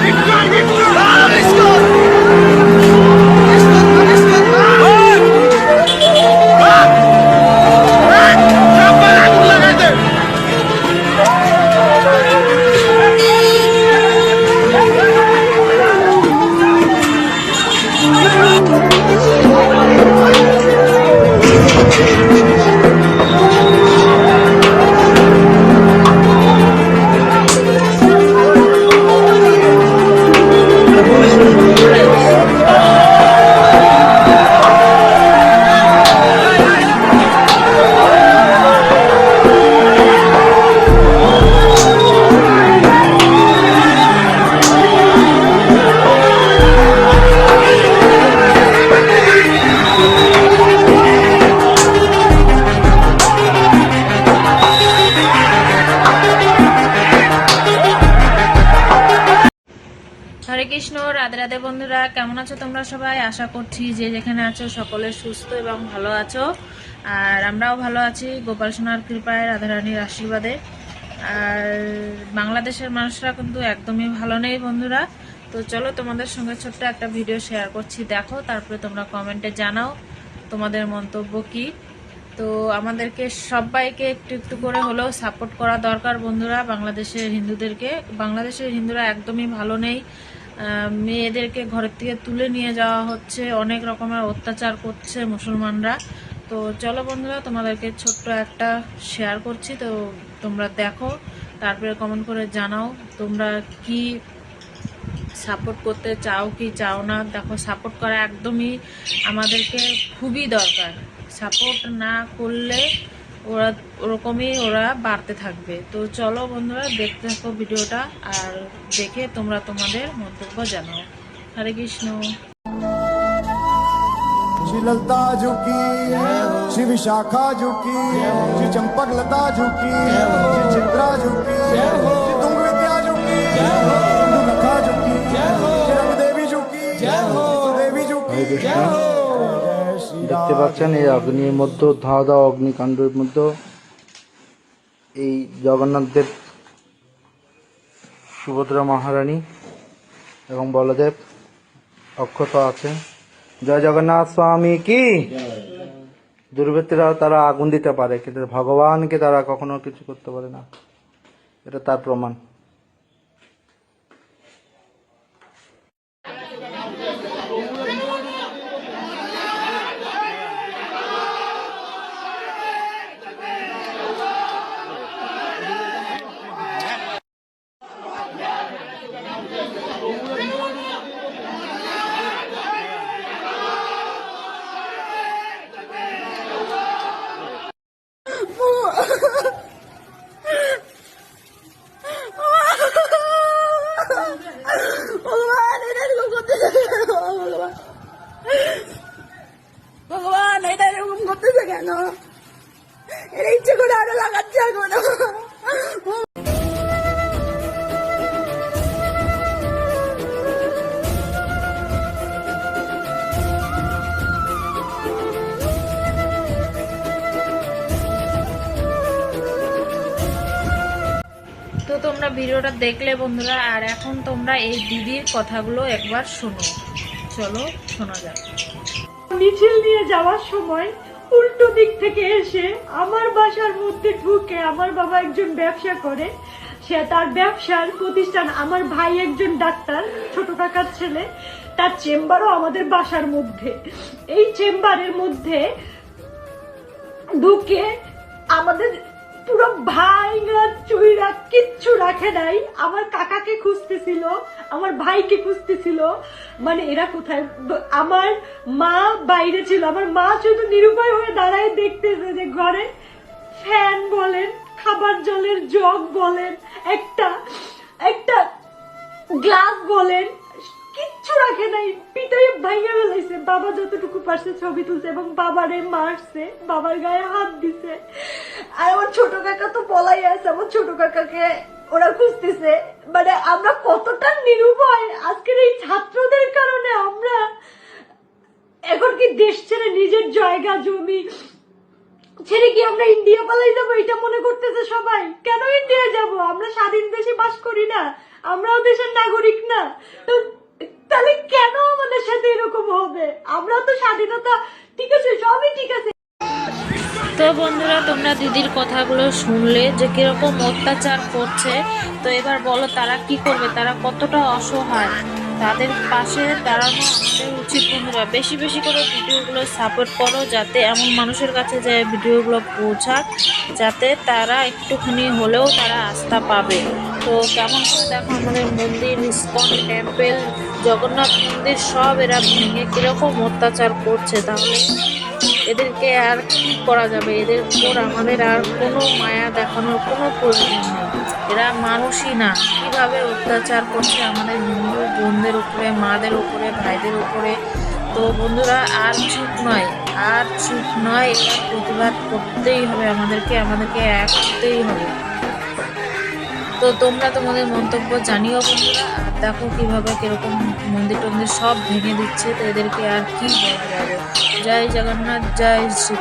হরে রাধে বন্ধুরা, কেমন আছো তোমরা সবাই? আশা করছি যে যেখানে আছো সকলে সুস্থ এবং ভালো আছো। আর আমরাও ভালো আছি, গোপাল সোনার কৃপায়, রাধারানীর আশীর্বাদে। আর বাংলাদেশের মানুষরা কিন্তু একদমই ভালো নেই বন্ধুরা। তো চলো তোমাদের সঙ্গে ছোট্ট একটা ভিডিও শেয়ার করছি। দেখো, তারপরে তোমরা কমেন্টে জানাও তোমাদের মন্তব্য কি। তো আমাদেরকে সবাইকে একটু একটু করে হলেও সাপোর্ট করা দরকার বন্ধুরা, বাংলাদেশের হিন্দুদেরকে। বাংলাদেশের হিন্দুরা একদমই ভালো নেই। মেয়েদেরকে ঘরের থেকে তুলে নিয়ে যাওয়া হচ্ছে। অনেক রকমের অত্যাচার করছে মুসলমানরা। তো চলো বন্ধুরা, তোমাদেরকে ছোট্ট একটা শেয়ার করছি। তো তোমরা দেখো, তারপরে কমেন্ট করে জানাও, তোমরা কি সাপোর্ট করতে চাও, কি চাও না? দেখো সাপোর্ট করা একদমই আমাদেরকে খুবই দরকার। সাপোর্ট না করলে ওরা ওরকমই ওরা বাড়তে থাকবে তো চলো বন্ধুরা দেখতে থাকো ভিডিওটা আর দেখে তোমরা তোমাদের মন্তব্য জানাও হরে কৃষ্ণ श्री ललता झुकी श्री विशाखा झुकी श्री चंपक लता झुकी श्री चित्रा झुकी श्री तुंग विद्या झुकी सिंधु नखा झुकी श्री रंग देवी झुकी देवी झुकी जय श्री দেখতে পাচ্ছেন এই অগ্নির মধ্যে ধাওয়া দাওয়া অগ্নিকাণ্ডের মধ্যে এই জগন্নাথদেব, সুভদ্রা মহারানী এবং বলদেব অক্ষত আছে জয় জগন্নাথ স্বামী কি? দুর্বৃত্তরা তারা আগুন দিতে পারে, কিন্তু ভগবানকে তারা কখনো কিছু করতে পারে না। এটা তার প্রমাণ ভগবান এটা এরকম করতেছে কেন ভগবান ভগবান এটা এরকম করতেছে কেন? এটা ইচ্ছে করে আরও লাগাচ্ছে এখন তো তোমরা ভিডিওটা দেখলে বন্ধুরা আর এখন তোমরা এই দিদির কথাগুলো একবার শোনো। চলো শোনা যাক। মিছিল নিয়ে যাওয়ার সময় উল্টো দিক থেকে এসে আমার বাসার মধ্যে ঢুকে আমার বাবা একজন ব্যবসা করে। সে তার ব্যবসার প্রতিষ্ঠান, আমার ভাই একজন ডাক্তার, ছোট কাকার ছেলে, তার চেম্বারও আমাদের বাসার মধ্যে। এই চেম্বারের মধ্যে ঢুকে আমাদের পুরো ভাইরা চুইরা কিচ্ছু রাখে নাই। আমার কাকাকে খুঁজতেছিল, আমার ভাইকে খুঁজতেছিল। মানে এরা কোথায়? আমার মা বাইরে ছিল। আমার মা শুধু নিরুপায় হয়ে দাঁড়ায় দেখতেছে যে ঘরে ফ্যান বলেন, খাবার জলের জগ বলেন, একটা একটা গ্লাস বলেন, কিচ্ছু রাখে নাই। পিটাই ভাইয়া ফেলাইছে বাবা যতটুকু পারছে ছবি তুলছে এবং বাবারে মারছে, বাবার গায়ে হাত দিছে। আর আমার ছোট কাকা তো পলাই আছে, আমার ছোট কাকাকে ওরা খুঁজতেছে। মানে আমরা কতটা নিরুপায় আজকের এই ছাত্রদের কারণে আমরা। এখন কি দেশ ছেড়ে নিজের জায়গা, জমি ছেড়ে কি আমরা ইন্ডিয়া পালাই যাব? এটা মনে করতেছে সবাই। কেন ইন্ডিয়া যাব? আমরা স্বাধীন দেশে বাস করি না। আমরাও দেশের নাগরিক না। তো তাহলে কেন আমাদের সাথে এরকম হবে? আমরা তো স্বাধীনতা, ঠিক আছে, সবই ঠিক আছে। তো বন্ধুরা, তোমরা দিদির কথাগুলো শুনলে যে কীরকম অত্যাচার করছে। তো এবার বলো, তারা কি করবে? তারা কতটা অসহায়? তাদের পাশে দাঁড়ানো আমাদের উচিত, বন্ধুরা। বেশি বেশি করে ভিডিওগুলো সাপোর্ট করো, যাতে এমন মানুষের কাছে যে ভিডিওগুলো পৌঁছাক, যাতে তারা একটুখানি হলেও তারা আস্থা পাবে। তো কেমন করে দেখো আমাদের মন্দির, ইস্কন, টেম্পেল জগন্নাথ মন্দির সব এরা ভেঙে কীরকম অত্যাচার করছে তাহলে? এদেরকে আর কি করা যাবে? এদের উপর আমাদের আর কোনো মায়া দেখানোর কোনো প্রয়োজন নেই। এরা মানুষই না। কীভাবে অত্যাচার করছে আমাদের হিন্দু বোনদের উপরে, মাদের উপরে, ভাইদের উপরে? তো বন্ধুরা, আর চুপ নয়। আর চুপ নয়, এরা প্রতিবাদ করতেই হবে আমাদেরকে আমাদেরকে এক করতেই হবে। তো তোমরা তোমাদের মন্তব্য জানিও বন্ধুরা। দেখো কীভাবে, কীরকম মন্দির টন্দির সব ভেঙে দিচ্ছে, তো এদেরকে আর কি বলা যাবে? জয় জগন্নাথ, জয় শ্রী